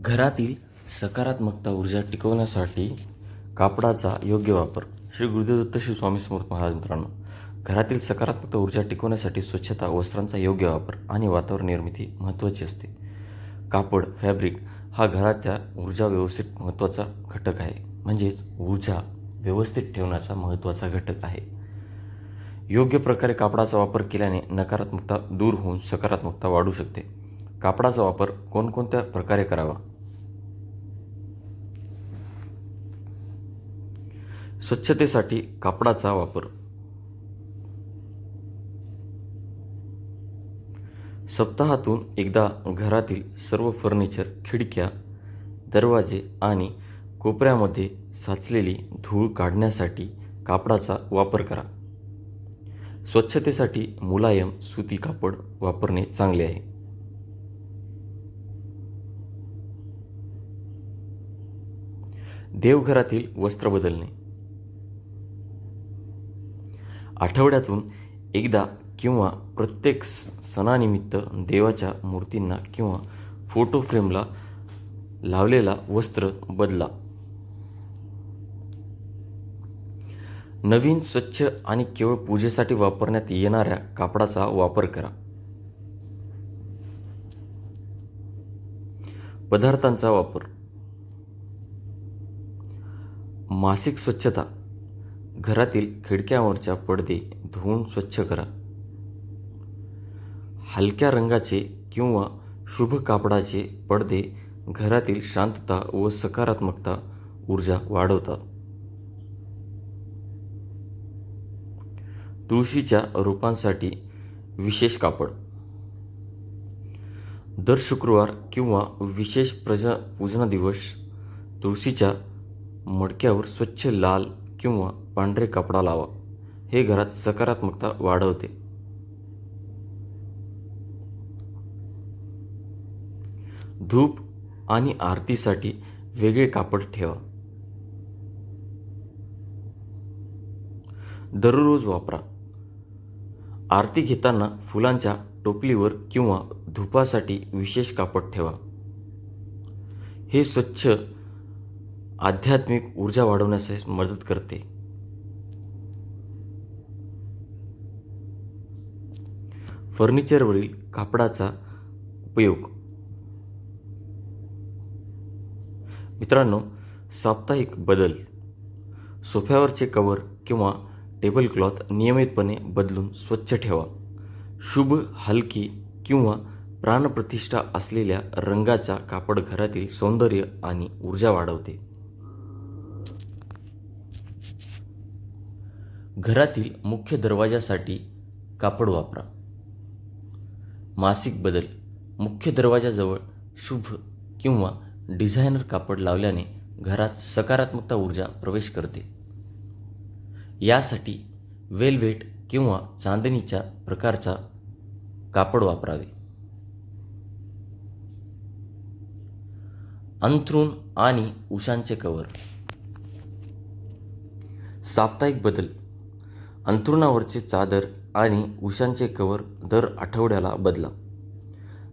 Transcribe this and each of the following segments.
घरातील सकारात्मकता ऊर्जा टिकवण्यासाठी कापडाचा योग्य वापर. श्री गुरुदेवदत्त श्री स्वामी समर्थ महाराज मित्रांनो घरातील सकारात्मकता ऊर्जा टिकवण्यासाठी स्वच्छता वस्त्रांचा योग्य वापर आणि वातावरण निर्मिती महत्त्वाची असते. कापड फॅब्रिक हा घराच्या ऊर्जा व्यवस्थित महत्त्वाचा घटक आहे. म्हणजेच ऊर्जा व्यवस्थित ठेवण्याचा महत्त्वाचा घटक आहे. योग्य प्रकारे कापडाचा वापर केल्याने नकारात्मकता दूर होऊन सकारात्मकता वाढू शकते. कापडाचा वापर कोणकोणत्या प्रकारे करावा? स्वच्छतेसाठी कापडाचा वापर. सप्ताहातून एकदा घरातील सर्व फर्निचर खिडक्या दरवाजे आणि कोपऱ्यामध्ये साचलेली धूळ काढण्यासाठी कापडाचा वापर करा. स्वच्छतेसाठी मुलायम सुती कापड वापरणे चांगले आहे. देवघरातील वस्त्र बदलणे. आठवड्यातून एकदा किंवा प्रत्येक स- सणानिमित्त देवाच्या मूर्तींना किंवा फोटो फ्रेमला लावलेला वस्त्र बदला. नवीन स्वच्छ आणि केवळ पूजेसाठी वापरण्यात येणाऱ्या कापडाचा वापर करा. पदार्थांचा वापर. मासिक स्वच्छता. घरातील खिडक्यावरच्या पडदे धुवून स्वच्छ करा. हलक्या रंगाचे किंवा शुभ कापडाचे पडदे घरातील शांतता व सकारात्मकता ऊर्जा वाढवतात. तुळशीच्या रोपांसाठी विशेष कापड. दर शुक्रवार किंवा विशेष प्रजा पूजना दिवस तुळशीच्या मडक्यावर स्वच्छ लाल किंवा पांढरे कपडा लावा. हे घरात सकारात्मकता वाढवते. धूप आणि आरतीसाठी वेगळे कापड ठेवा. दररोज वापरा. आरती घेताना फुलांच्या टोपलीवर किंवा धुपासाठी विशेष कापड ठेवा. हे स्वच्छ आध्यात्मिक ऊर्जा वाढवण्यास मदत करते. फर्निचरवरील कापडाचा उपयोग. मित्रांनो साप्ताहिक बदल. सोफ्यावरचे कवर किंवा टेबल क्लॉथ नियमितपणे बदलून स्वच्छ ठेवा. शुभ हलकी किंवा प्राणप्रतिष्ठा असलेल्या रंगाचा कापड घरातील सौंदर्य आणि ऊर्जा वाढवते. घरातील मुख्य दरवाजासाठी कापड वापरा. मासिक बदल. मुख्य दरवाजाजवळ शुभ किंवा डिझायनर कापड लावल्याने घरात सकारात्मकता ऊर्जा प्रवेश करते. यासाठी वेलवेट किंवा चांदणीच्या प्रकारचा कापड वापरावे. अंथरूण आणि उशांचे कवर साप्ताहिक बदल. अंथरुणावरचे चादर आणि उशांचे कवर दर आठवड्याला बदला.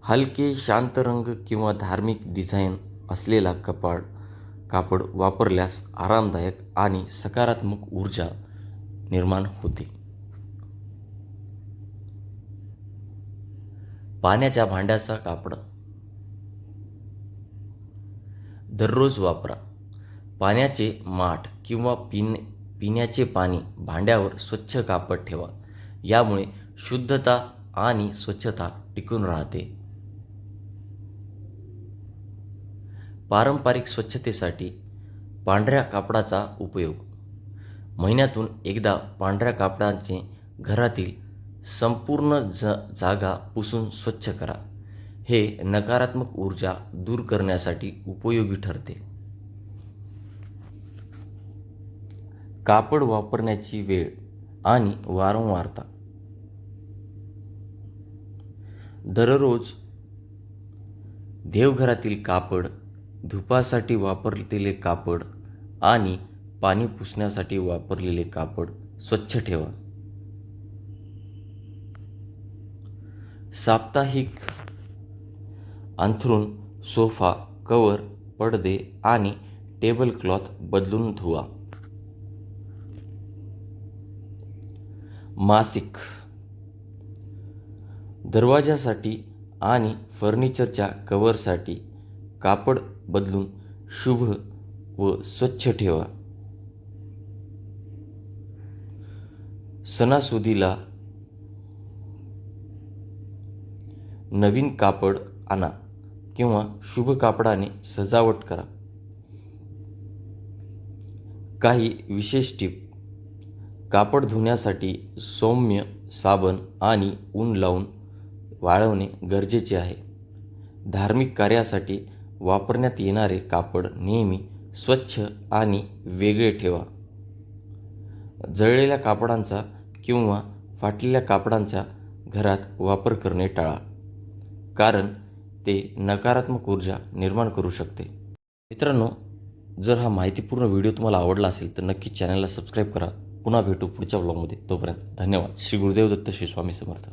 हलके शांत रंग किंवा धार्मिक डिझाईन असलेला कपाड कापड वापरल्यास आरामदायक आणि सकारात्मक ऊर्जा निर्माण होते. पाण्याच्या भांड्याचा कापड. दररोज वापरा. पाण्याचे माठ किंवा पिन पिण्याचे पाणी भांड्यावर स्वच्छ कापड ठेवा. यामुळे शुद्धता आणि स्वच्छता टिकून राहते. पारंपरिक स्वच्छतेसाठी पांढऱ्या कापडाचा उपयोग. महिन्यातून एकदा पांढऱ्या कापडांचे घरातील संपूर्ण ज जागा पुसून स्वच्छ करा. हे नकारात्मक ऊर्जा दूर करण्यासाठी उपयोगी ठरते. कापड वापरण्याची वेळ आणि वारंवारता. दररोज देवघरातील कापड धुपासाठी वापरलेले कापड आणि पाणी पुसण्यासाठी वापरलेले कापड स्वच्छ ठेवा. साप्ताहिक अंथरूण सोफा कवर पडदे आणि टेबल क्लॉथ बदलून धुवा. मासिक. दरवाजासाठी आणि फर्निचरच्या कव्हरसाठी कापड बदलून शुभ व स्वच्छ ठेवा. सणासुदीला नवीन कापड आणा किंवा शुभ कापडाने सजावट करा. काही विशेष टीप. कापड धुण्यासाठी सौम्य साबण आणि ऊन लावून वाळवणे गरजेचे आहे. धार्मिक कार्यासाठी वापरण्यात येणारे कापड नेहमी स्वच्छ आणि वेगळे ठेवा. जळलेल्या कापडांचा किंवा फाटलेल्या कापडांचा घरात वापर करणे टाळा कारण ते नकारात्मक ऊर्जा निर्माण करू शकते. मित्रांनो जर हा माहितीपूर्ण व्हिडिओ तुम्हाला आवडला असेल तर नक्की चॅनलला सबस्क्राईब करा. पुन्हा भेटू पुढच्या ब्लॉगमध्ये तोपर्यंत धन्यवाद. श्री गुरुदेव दत्त श्री स्वामी समर्थ.